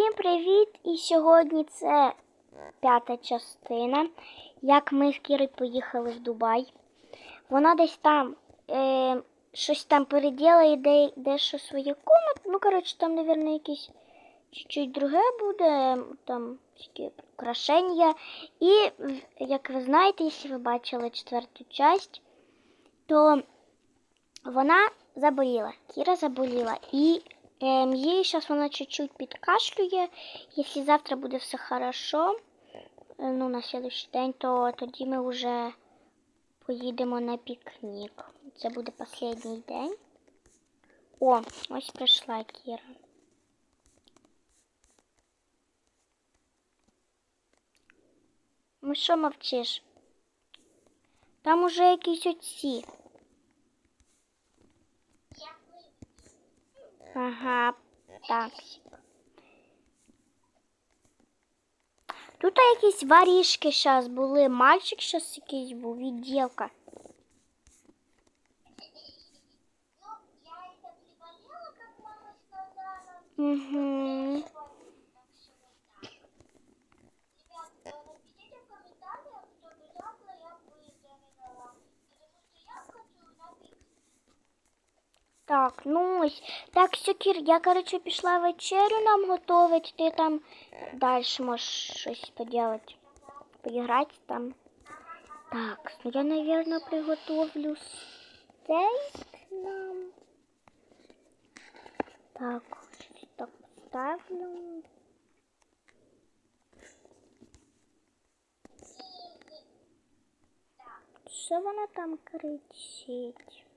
Всім привіт! І сьогодні це п'ята частина. Як ми з Кірою поїхали в Дубай. Вона десь там е, щось там переділає, де, дещо своє комнат. Ну, коротше, там, мабуть, якесь чуть-чуть друге буде, там украшення. І, як ви знаєте, якщо ви бачили четверту часть, то вона заболіла. Кіра заболіла. І їй зараз вона чуть-чуть підкашлює. Якщо завтра буде все хорошо, е, ну, на следующий день, то тоді ми вже поїдемо на пікнік. Це буде останній день. О, ось прийшла Кіра. Ну що мовчиш? Там уже якісь оці. Ага, так. Тут якісь ворішки зараз були. Мальчик зараз якийсь був і дівка. Угу. Так, ось. Все, Кір, я, коротше, пішла вечерю нам готовить. Ти там далі можеш щось поділати. Поіграти там. Так, ну я, наверное, приготовлю стейк нам. Так, так поставлю. Що вона там кричить?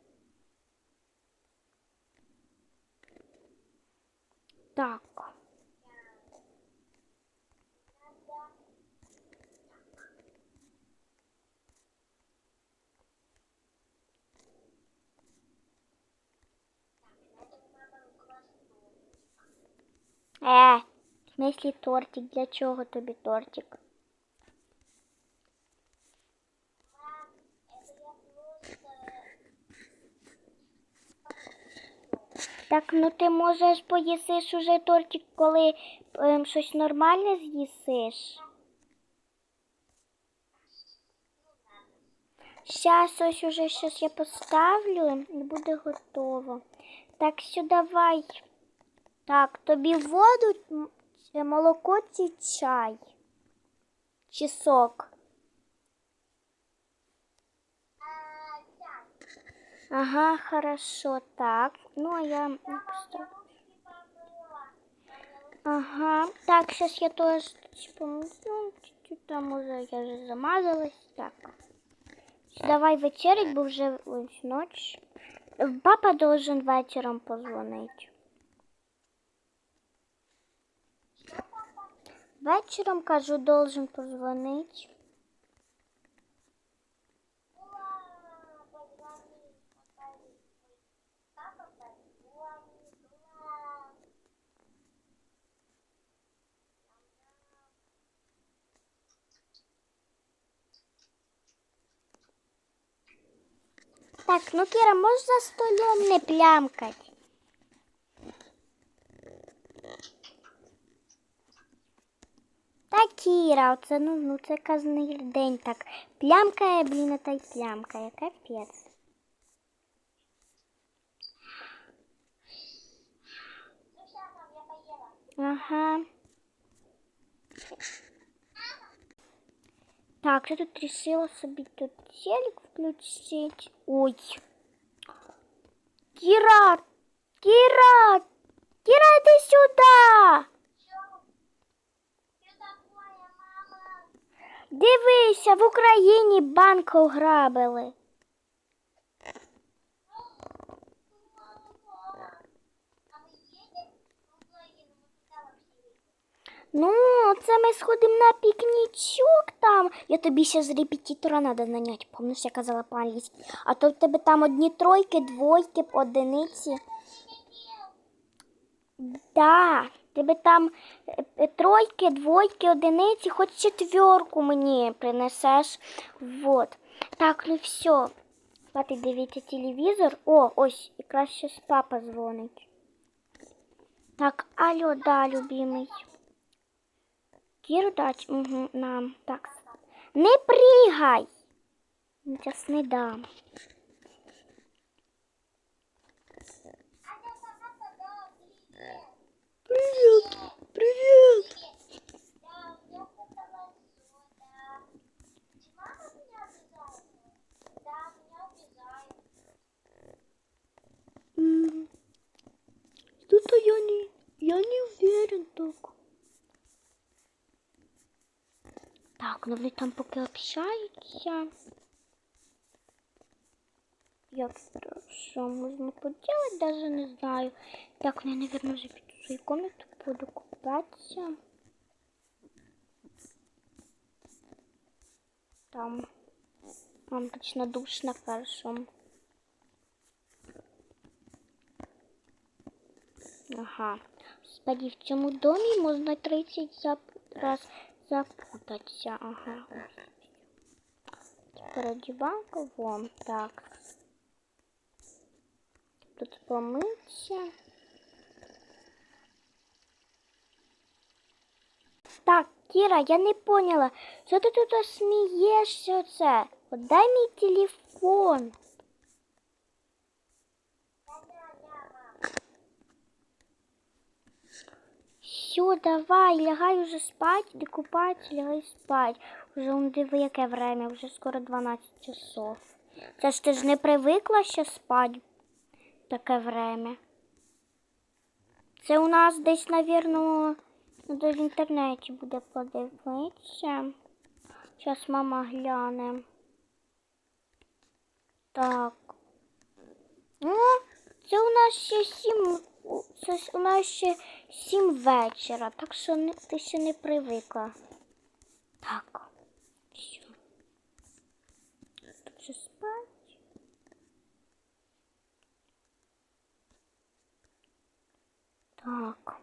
Так. Е, в смислі тортик? Для чого тобі тортик? Так, ну ти можеш поїсиш уже тортик, коли ем, щось нормальне з'їсиш. Щас ось уже щось я поставлю і буде готово. Так, все, давай. Так, тобі воду, молоко чи чай? Чи сок? Ага, хорошо, так. Ну, а я Мама, постав- я ручки помыла. Ага, так, сейчас я тоже помогу. Чуть-чуть там уже я же замазалась. Так. Давай вечерять, бо вже ночь. Папа должен вечером позвонить. Вечером, кажу, должен позвонить. Так, ну Кіра, можеш за столом не плямкать? Та Кіра, оце ну, ну це кожний день так. Плямкає, блін, та й плямкає, капець. Ну все, мам, я поела. Ага. Так, я тут решила собі тут телек включить. Ой. Кира! Кира! Кира, такое, мама? Дивися, в Україні банк ограбили. А мы едем в Украину? Мы куда вообще едем? Ну, це ми сходимо на пікнічок там. Я тобі ще з репетитора треба наняти. Помниш, я казала по-англійськи. А то в тебе там одні тройки, двойки, одиниці. Да, тебе там е, тройки, двойки, одиниці, хоч четверку мені принесеш. Вот. Так, ну все. Хватить дивитися телевізор. О, ось, якраз щось папа дзвонить. Так, алло, да, любимий. Кіру дать, угу, нам. Так. Не пригай! Зараз не дам. Аня сама сказала привет. Привіт! Привіт! Да, я сказала да. Мама меня обижает. Да, меня обижает. Что-то я не, я не уверен так. Так, ну вони там поки общаються. Як що можна поділати, даже не знаю. Так, ну я, наверное, вже піду в свою комнату, буду купатися. Там, там точно душ на першому. Ага. Господи, в цьому домі можна 30 зап... раз запутатися. Ага. Передіванка вон. Так. Тут помитися. Так, Кіра, я не поняла, що ти тут смієшся оце? От дай мій телефон. Все, давай, лягай уже спать, де купатися, лягай спать. Уже он диви, яке время, вже скоро 12 часов. Це ж ти ж не привикла ще спать в таке время. Це у нас десь, навірно, надо в інтернеті буде подивитися. Зараз мама гляне. Так. Ну, це у нас ще сім. Ж у нас ще сім вечора, так що не, ти ще не привикла. Так. Все. Тут вже спать. Так.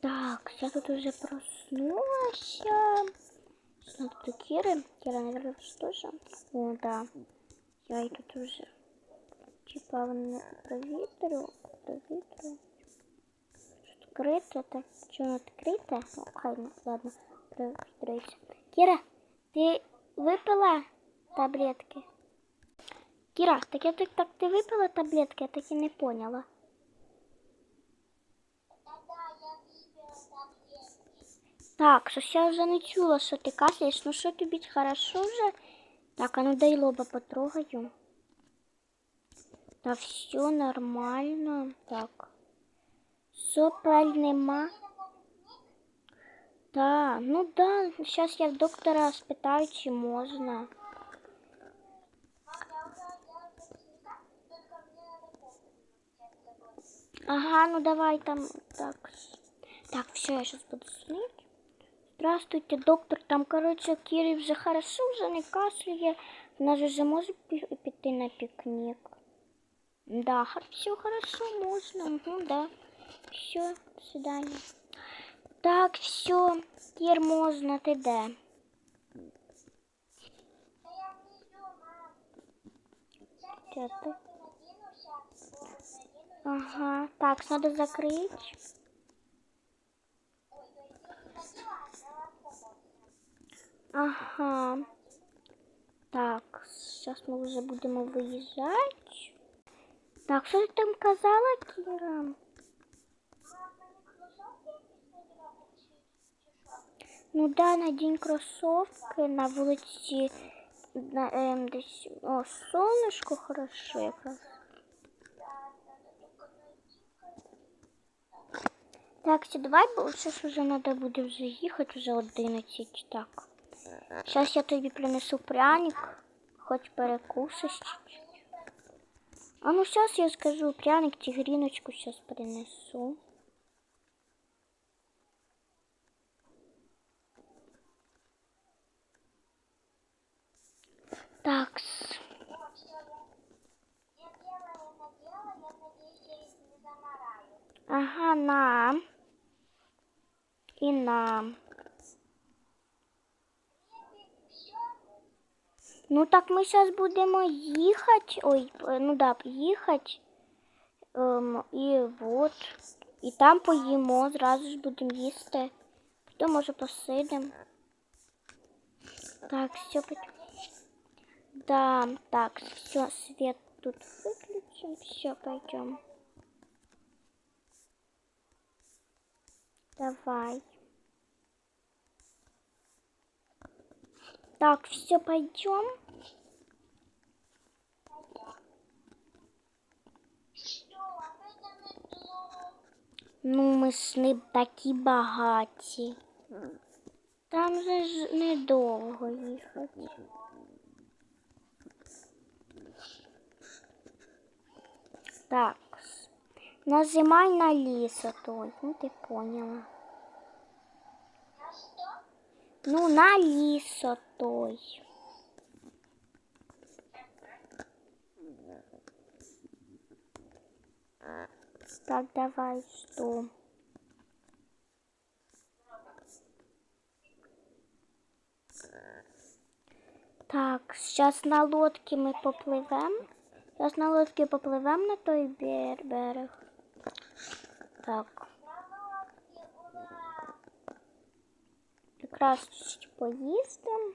Так, я тут уже проснулась. Надо до Киры. Кира, наверное, тоже. О, да. Я и тут уже. Типа не провітрю. Провітрю. Открыто, так что открыто? Ну, хай, ну, ладно, провітрюється. Кира, ты выпила таблетки? Кира, так я так, так ты выпила таблетки? Я так и не поняла. Так, щось я вже не чула, що ти кашляєш. Ну що тобі хорошо вже? Так, а ну дай лоба потрогаю. Та все нормально. Так. Сопель нема. Да, ну да, сейчас я доктора спитаю, чи можна. Ага, ну давай там. Так. Так, все, я сейчас буду звонить. Здравствуйте, доктор. Там, короче, Кирі вже хорошо, вже не кашляє. Вона ж вже може пі- піти на пікнік. Да, все хорошо, можно. Угу, да. Все, до свидания. Так, все, Кір, можна, ти де? Да я внизу, мам. Сейчас Чё я ты? кофе надену, сейчас кофе надену. Ага, так, надо закрыть. Ага. Так, сейчас мы уже будем выезжать. Так, что ты там казала, Кира? Мам, мені кросовки якісь надівати чи, чи що? Ну да, надень кроссовки на вулиці. На, ем, десь, о, сонечко хорошо якраз. Да, надо только найти. Так, все, давай, бо зараз вже треба буде вже їхати, вже 11. Так. Зараз я тобі принесу пряник, хоч перекусиш. А ну зараз я скажу пряник, тигріночку зараз принесу. Так, с- Вот, все, я, я белое надела, я надеюсь, я их не замараю. ага, нам. І нам. Нет, все, Ну так ми зараз будемо їхати. Ой, ну да, їхати. Ем, і от. І там поїмо, зразу ж будемо їсти. Потім може посидимо. Так, все Да, так, все, свет тут выключим. Все, пойдем. Давай. Так, все, пойдем. Ну, ж не такі багаті. Там же ж недовго їхати. Так. Нажимай на ліс той. Ну, ти поняла. На що? Ну, на ліс той. Так, давай, что? Так, сейчас на лодке мы поплывем. Сейчас на лодке поплывем на той бер- берег. Так, Управляти лодкою?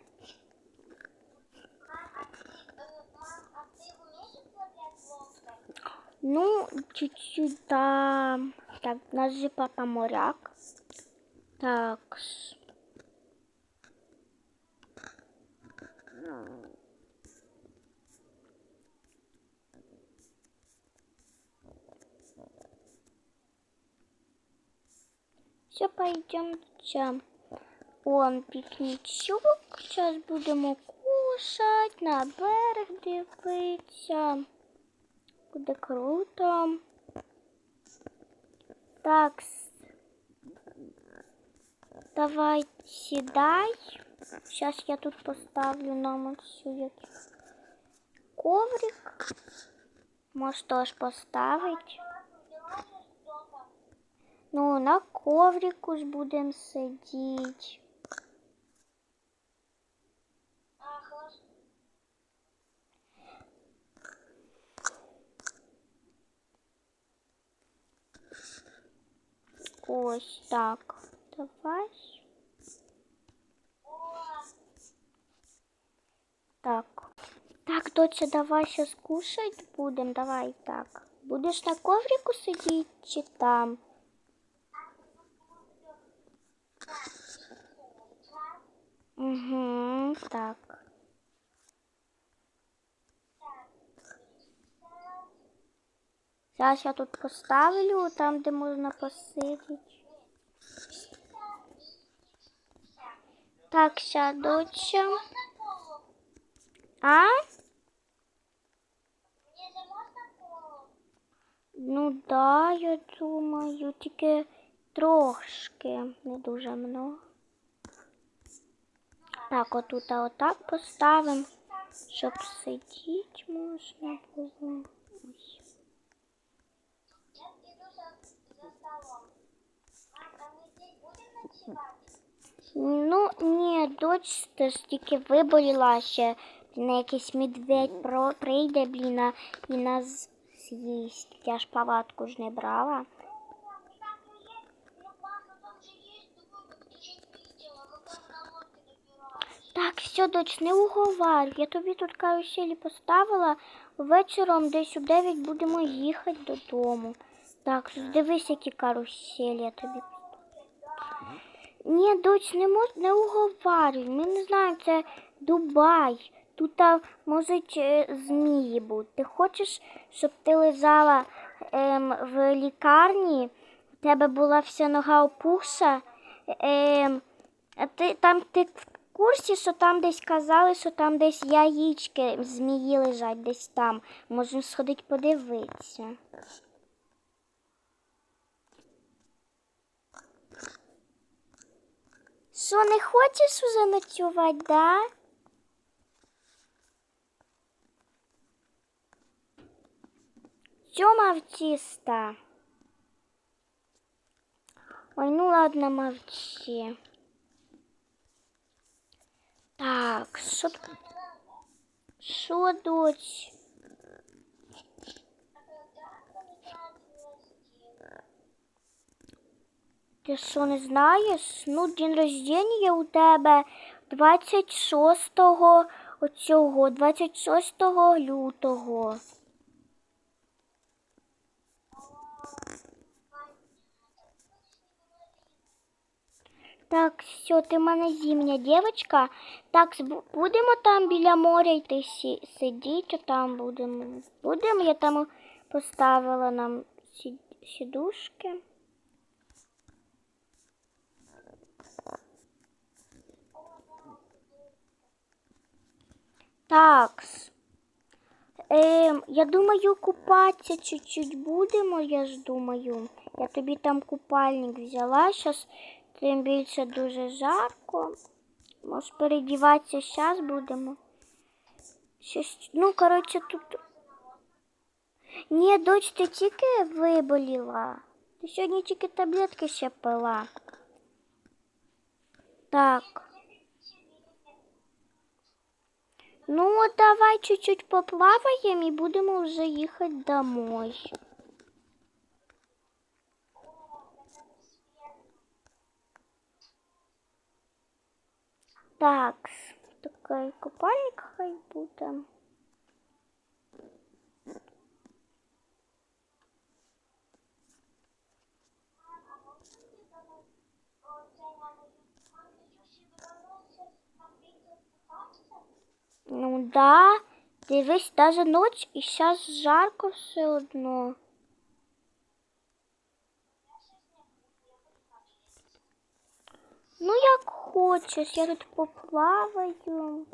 Ну, чуть-чуть, да. Так, у нас же папа моряк. Так. Все, пойдемте. Он пікнічок. Зараз будемо кушать, на берег дивитися. Буде круто. Так. с- Давай сідай. Сейчас я тут поставлю нам оцю як коврик. Можеш теж поставити. Ну, на коврику ж будемо сидіти. Ось так. Давай. Так. Так, доця, давай сейчас кушать будем. Давай так. Будеш на коврику сидіти чи там? Угу, так. Зараз я тут поставлю, там, де можна посидіти. Так, коло? А? Ну да, я думаю, тільки трошки, не дуже много. Так, отут отак поставимо, щоб сидіти можна було. Ось. Я піду за, за столом. Мам, а ми здесь будемо ночувати? Ну, ні, дочь ти ж тільки виболіла ще. На якийсь медведь про, прийде, блін, а- і нас з'їсть. Я ж палатку ж не брала. Так, все, доч, не уговарю. Я тобі тут каруселі поставила. Вечором десь у 9 будемо їхати додому. Так, дивись, які каруселі я тобі. Ні, доч, не мож, не уговарюй. Ми не знаємо, це Дубай. Тут можуть е, змії бути. Ти хочеш, щоб ти лежала ем, в лікарні, у тебе була вся нога опухша, ем, а ти там ти в курсі, що там десь казали, що там десь яєчки змії лежать десь там. Можемо сходити подивитися. Що, не хочеш уже ночувати, да? Що мовчиста? Ой, ну ладно, мовчи. Так, що? Що, доць? Ти що не знаєш? Ну, день рождення у тебе 26 оцього, 26 лютого. Так, все, ти в мене зімня дівчинка. Так, будемо там біля моря йти сидіти, там будемо. Будемо, я там поставила нам сі, сідушки. Так. Ем, я думаю, купатися чуть-чуть будемо, я ж думаю. Я тобі там купальник взяла, щас тим більше дуже жарко. Може передіватися зараз будемо. Щось, ну, коротше, тут. Ні, доч, ти тільки виболіла. Ти сьогодні тільки таблетки ще пила. Так. Ну, давай чуть-чуть поплаваем и будем уже ехать домой. Так, такий купальник хай буде. Ну да, дивись, даже ніч і зараз жарко все одно. Ну, як хочеш, я тут поплаваю.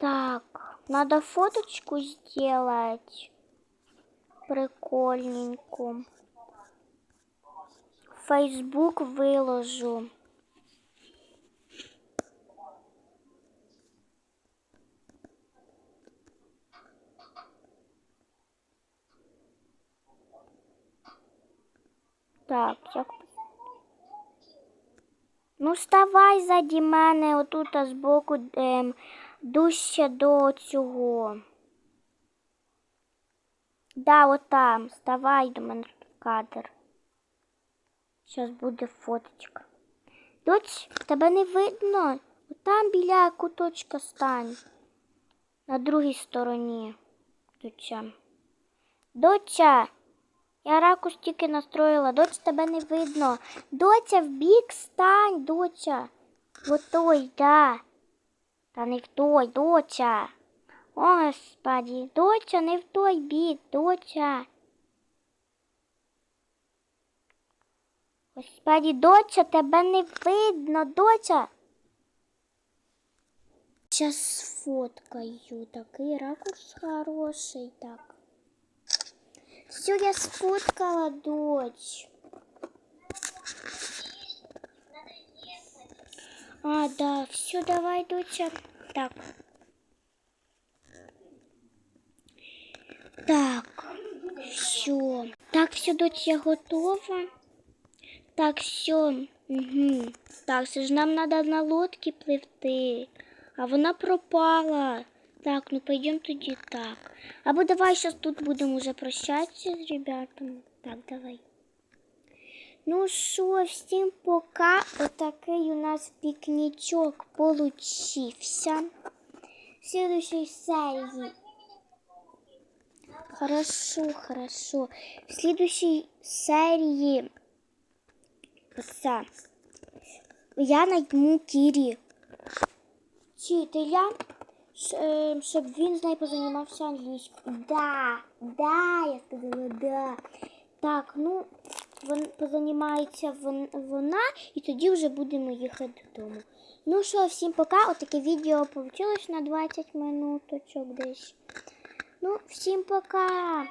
Так, надо фоточку сделать. Прикольненькую. В Фейсбук выложу. Так, як Ну, вставай заді мене отут збоку ем, дужче до цього. Да, отам. Вставай до мене кадр. Зараз буде фоточка. Доць, тебе не видно. Отам біля куточка стань. На другій стороні. Доця. Доця. Я ракурс тільки настроїла. Доць, тебе не видно. Доця, в бік стань, доця. В той, да. Та не в той, доця. О, господі, доця, не в той бік, доця. Господі, доця, тебе не видно, доця. Сейчас сфоткаю. Такий ракурс хороший, так. Все, я сфоткала, дочь. А, да, все, давай, доча. Так. Так, все. Так, все, дочь, я готова. Так, все. Угу. Так, це ж нам треба на лодці пливти. А вона пропала. Так, ну пойдем тоді так. Або давай зараз тут будемо вже прощатися з ребятами. Так, давай. Ну що, всім пока. Отакий у нас пікнічок получився. В следующей серии. Хорошо, хорошо. В следующей серии оце. Я найму Кірі вчителя, щ- е, Щоб він з нею позанімався. Да, да, я сказала, да. Так, ну, вон, позанімається вон, вона, і тоді вже будемо їхати додому. Ну що, всім пока. Отаке відео вийшло на 20 минуточок десь. Ну, всім пока.